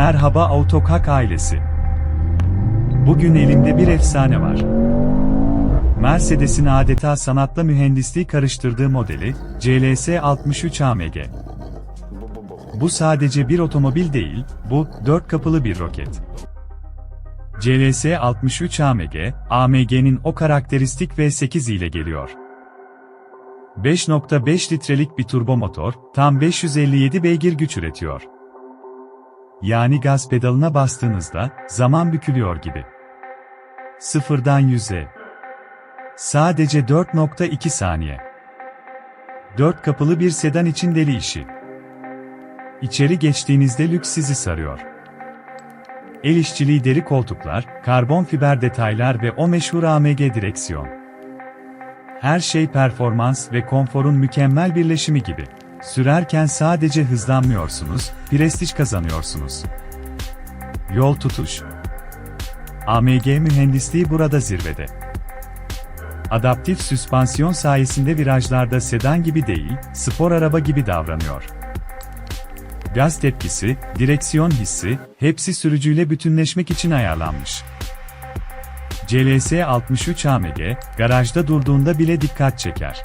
Merhaba Autokak ailesi. Bugün elimde bir efsane var. Mercedes'in adeta sanatla mühendisliği karıştırdığı modeli, CLS 63 AMG. Bu sadece bir otomobil değil, bu, dört kapılı bir roket. CLS 63 AMG, AMG'nin o karakteristik V8 ile geliyor. 5.5 litrelik bir turbo motor, tam 557 beygir güç üretiyor. Yani gaz pedalına bastığınızda, zaman bükülüyor gibi. Sıfırdan yüze. Sadece 4.2 saniye. 4 kapılı bir sedan için deli işi. İçeri geçtiğinizde lüks sizi sarıyor. El işçiliği deri koltuklar, karbon fiber detaylar ve o meşhur AMG direksiyon. Her şey performans ve konforun mükemmel birleşimi gibi. Sürerken sadece hızlanmıyorsunuz, prestij kazanıyorsunuz. Yol tutuş. AMG mühendisliği burada zirvede. Adaptif süspansiyon sayesinde virajlarda sedan gibi değil, spor araba gibi davranıyor. Gaz tepkisi, direksiyon hissi, hepsi sürücüyle bütünleşmek için ayarlanmış. CLS 63 AMG, garajda durduğunda bile dikkat çeker.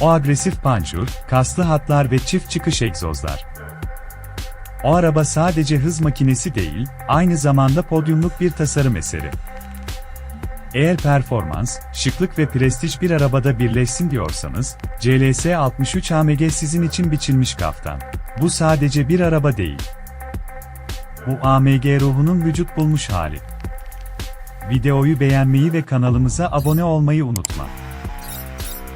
O agresif panjur, kaslı hatlar ve çift çıkış egzozlar. O araba sadece hız makinesi değil, aynı zamanda podyumluk bir tasarım eseri. Eğer performans, şıklık ve prestij bir arabada birleşsin diyorsanız, CLS 63 AMG sizin için biçilmiş kaftan. Bu sadece bir araba değil. Bu AMG ruhunun vücut bulmuş hali. Videoyu beğenmeyi ve kanalımıza abone olmayı unutma.